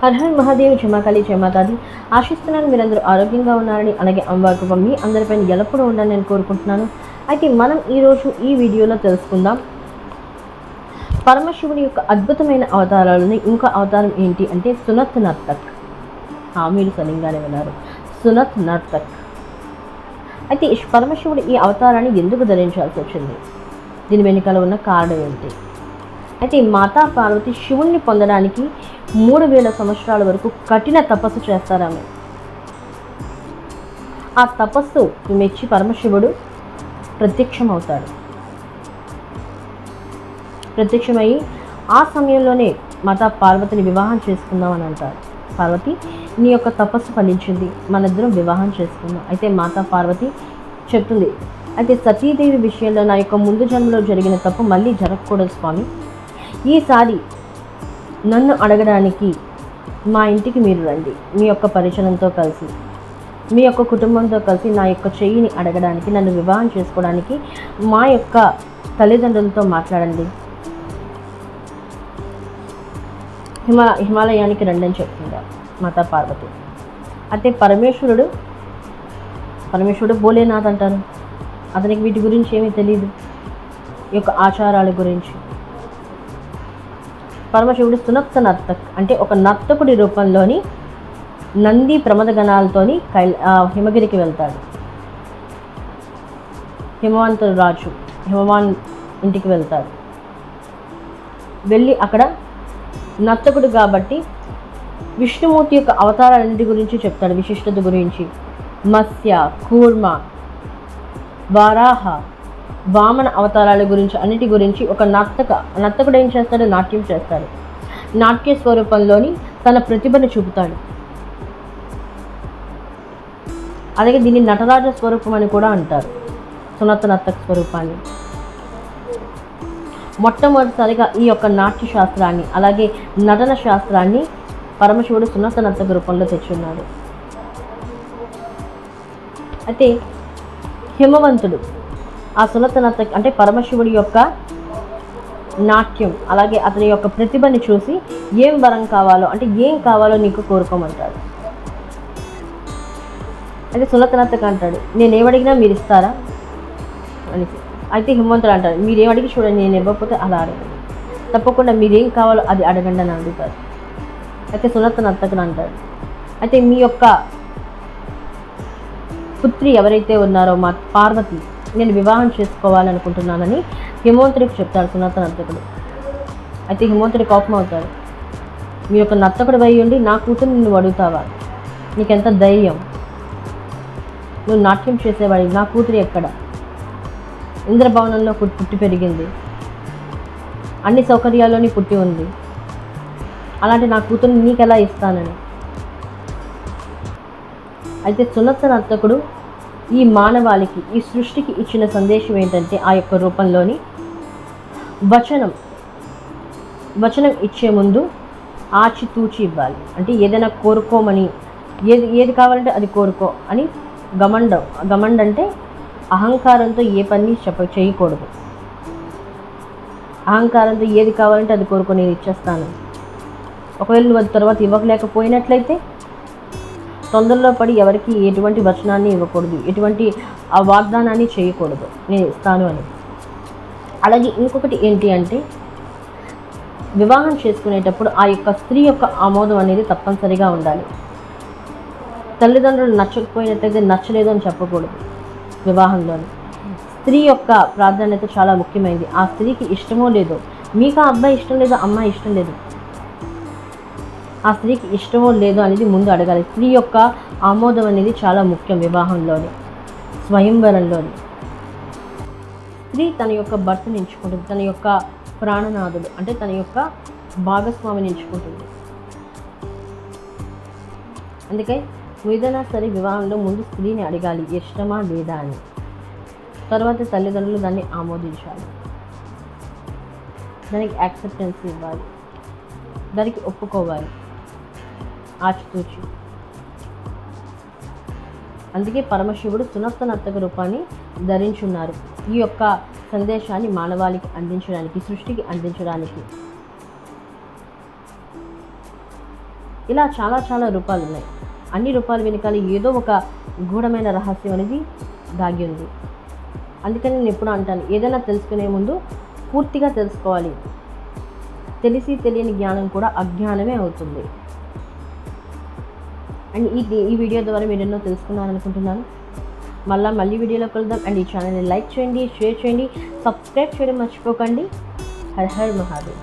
హర్హర్ her Mahadev జమాకాళి జమాతాది ఆశిస్తున్నాను మీరందరూ ఆరోగ్యంగా ఉన్నారని అలాగే అమ్మవారి కృప మీ అందరిపైన ఎల్లప్పుడూ ఉండాలని నేను కోరుకుంటున్నాను. అయితే మనం ఈరోజు ఈ వీడియోలో తెలుసుకుందాం. పరమశివుని యొక్క అద్భుతమైన అవతారాలని ఇంకో అవతారం ఏంటి అంటే సునత్ నర్తక్. మీరు సలింగానే విన్నారు. సునత్ నర్తక్. అయితే పరమశివుడు ఈ అవతారాన్ని ఎందుకు ధరించాల్సి వచ్చింది? దీని వెనుకల ఉన్న కారణం ఏంటి? అయితే మాతా పార్వతి శివుణ్ణి పొందడానికి మూడు వేల సంవత్సరాల వరకు కఠిన తపస్సు చేస్తారామె. ఆ తపస్సు మెచ్చి పరమశివుడు ప్రత్యక్షమవుతాడు. ప్రత్యక్షమై ఆ సమయంలోనే మాతా పార్వతిని వివాహం చేసుకుందాం అని అంటారు. పార్వతి నీ యొక్క తపస్సు ఫలించింది. మనిద్దరం వివాహం చేసుకుందాం అయితే మాతా పార్వతి చెప్తుంది. అయితే సతీదేవి విషయంలో నా యొక్క ముందు జన్మలో జరిగిన తప్పు మళ్ళీ జరగకూడదు స్వామి. ఈసారి నన్ను అడగడానికి మా ఇంటికి మీరు రండి. మీ యొక్క పరిచయంతో కలిసి మీ యొక్క కుటుంబంతో కలిసి నా యొక్క చెయ్యిని అడగడానికి నన్ను వివాహం చేసుకోవడానికి మా యొక్క తల్లిదండ్రులతో మాట్లాడండి. హిమా హిమాలయానికి రండి అని చెప్తుందా మాతా పార్వతి? అయితే పరమేశ్వరుడు పరమేశ్వరుడు భోలేనాథ్ అంటారు. అతనికి వీటి గురించి ఏమీ తెలియదు ఈ యొక్క ఆచారాల గురించి. పరమశివుడు సునప్త నర్తక్. అంటే ఒక నర్తకుడి రూపంలోని నంది ప్రమద గణాలతోని కైల హిమగిరికి వెళ్తాడు. హిమవంత రాజు హిమవాన్ ఇంటికి వెళ్తాడు. వెళ్ళి అక్కడ నర్తకుడు కాబట్టి విష్ణుమూర్తి యొక్క అవతారాలన్నిటి గురించి చెప్తాడు విశిష్టత గురించి. మత్స్య కూర్మ వారాహ వామన అవతారాల గురించి అన్నిటి గురించి ఒక నర్తక నర్తకుడు ఏం చేస్తాడు? నాట్యం చేస్తాడు. నాట్య స్వరూపంలోని తన ప్రతిభను చూపుతాడు. అలాగే దీన్ని నటరాజ స్వరూపం అని కూడా అంటారు. సునత నర్తక స్వరూపాన్ని. మొట్టమొదటిసారిగా ఈ యొక్క నాట్య శాస్త్రాన్ని అలాగే నటన శాస్త్రాన్ని పరమశివుడు సున్నత నర్తక రూపంలో తెచ్చున్నాడు. అయితే హిమవంతుడు ఆ సున్నత అంటే పరమశివుడి యొక్క నాట్యం అలాగే అతని యొక్క ప్రతిభని చూసి ఏం వరం కావాలో అంటే ఏం కావాలో నీకు కోరుకోమంటాడు. అయితే సున్నత నర్తక అంటాడు నేను ఏమడిగినా మీరు ఇస్తారా? అనేసి. అయితే హిమవంతుడు అంటాడు మీరేం అడిగి చూడండి నేను ఇవ్వకపోతే అలా అడగండి తప్పకుండా మీరేం కావాలో అది అడగండి అని అడుగుతారు అయితే సునత నర్తకుడు అంటాడు అయితే మీ యొక్క పుత్రి ఎవరైతే ఉన్నారో మా పార్వతి నేను వివాహం చేసుకోవాలనుకుంటున్నానని హిమవంతుడికి చెప్తాడు సునాతన నర్తకుడు అయితే హిమవంతుడి కోపం అవుతాడు. మీ యొక్క నర్తకుడు అయి ఉండి నా కూతురు నువ్వు అడుగుతావా? నీకెంత ధైర్యం? నువ్వు నాట్యం చేసేవాడి నా కూతురు ఎక్కడ? ఇంద్రభవనంలో పుట్టి పెరిగింది. అన్ని సౌకర్యాల్లోని పుట్టి ఉంది. అలాంటి నా కూతురుని నీకు ఎలా ఇస్తానని? అయితే సునత్త నర్తకుడు ఈ మానవాళికి ఈ సృష్టికి ఇచ్చిన సందేశం ఏంటంటే ఆ యొక్క రూపంలోని వచనం. వచనం ఇచ్చే ముందు ఆచితూచి ఇవ్వాలి. అంటే ఏదైనా కోరుకోమని ఏది ఏది కావాలంటే అది కోరుకో అని గమండం. గమండ అంటే అహంకారంతో ఏ పని చెప్ప చేయకూడదు. అహంకారంతో ఏది కావాలంటే అది కోరుకో నేను ఇచ్చేస్తాను. ఒకవేళ నువ్వు అది తర్వాత ఇవ్వలేకపోయినట్లయితే తొందరలో పడి ఎవరికి ఎటువంటి వచనాన్ని ఇవ్వకూడదు ఎటువంటి ఆ వాగ్దానాన్ని చేయకూడదు. నేను ఇస్తాను అని. అలాగే ఇంకొకటి ఏంటి అంటే వివాహం చేసుకునేటప్పుడు ఆ యొక్క స్త్రీ యొక్క ఆమోదం అనేది తప్పనిసరిగా ఉండాలి. తల్లిదండ్రులు నచ్చకపోయినట్లయితే నచ్చలేదు అని చెప్పకూడదు వివాహంలోని. స్త్రీ యొక్క ప్రాధాన్యత చాలా ముఖ్యమైనది. ఆ స్త్రీకి ఇష్టమో లేదో మీకు ఆ అబ్బాయి ఇష్టం లేదో అమ్మాయి ఇష్టం లేదు ఆ స్త్రీకి ఇష్టమో లేదో అనేది ముందు అడగాలి. స్త్రీ యొక్క ఆమోదం అనేది చాలా ముఖ్యం వివాహంలోని స్వయంవరంలోని. స్త్రీ తన యొక్క భర్తను ఎంచుకుంటుంది తన యొక్క ప్రాణనాథుడు అంటే తన యొక్క భాగస్వామిని ఎంచుకుంటుంది. అందుకే ఏదైనా సరే వివాహంలో ముందు స్త్రీని అడగాలి ఇష్టమా లేదా అని. తర్వాత తల్లిదండ్రులు దాన్ని ఆమోదించాలి. దానికి యాక్సెప్టెన్స్ ఇవ్వాలి. దానికి ఒప్పుకోవాలి. ఆచితూచి అందుకే పరమశివుడు సునర్తనర్తక రూపాన్ని ధరించున్నారు. ఈ యొక్క సందేశాన్ని మానవాళికి అందించడానికి సృష్టికి అందించడానికి. ఇలా చాలా చాలా రూపాలు ఉన్నాయి. అన్ని రూపాలు వెనకాల ఏదో ఒక గూఢమైన రహస్యం అనేది దాగి ఉంది. అందుకని నేను ఎప్పుడు అంటాను ఏదైనా తెలుసుకునే ముందు పూర్తిగా తెలుసుకోవాలి. తెలిసి తెలియని జ్ఞానం కూడా అజ్ఞానమే అవుతుంది. అండ్ ఈ ఈ వీడియో ద్వారా మీరు ఎన్నో తెలుసుకున్నారని అనుకుంటున్నాను. మళ్ళీ మళ్ళీ వీడియోలో కలుద్దాం. అండ్ ఈ ఛానల్ని లైక్ చేయండి షేర్ చేయండి సబ్స్క్రైబ్ చేయడం మర్చిపోకండి. హర్ హర్ మహాదేవ్.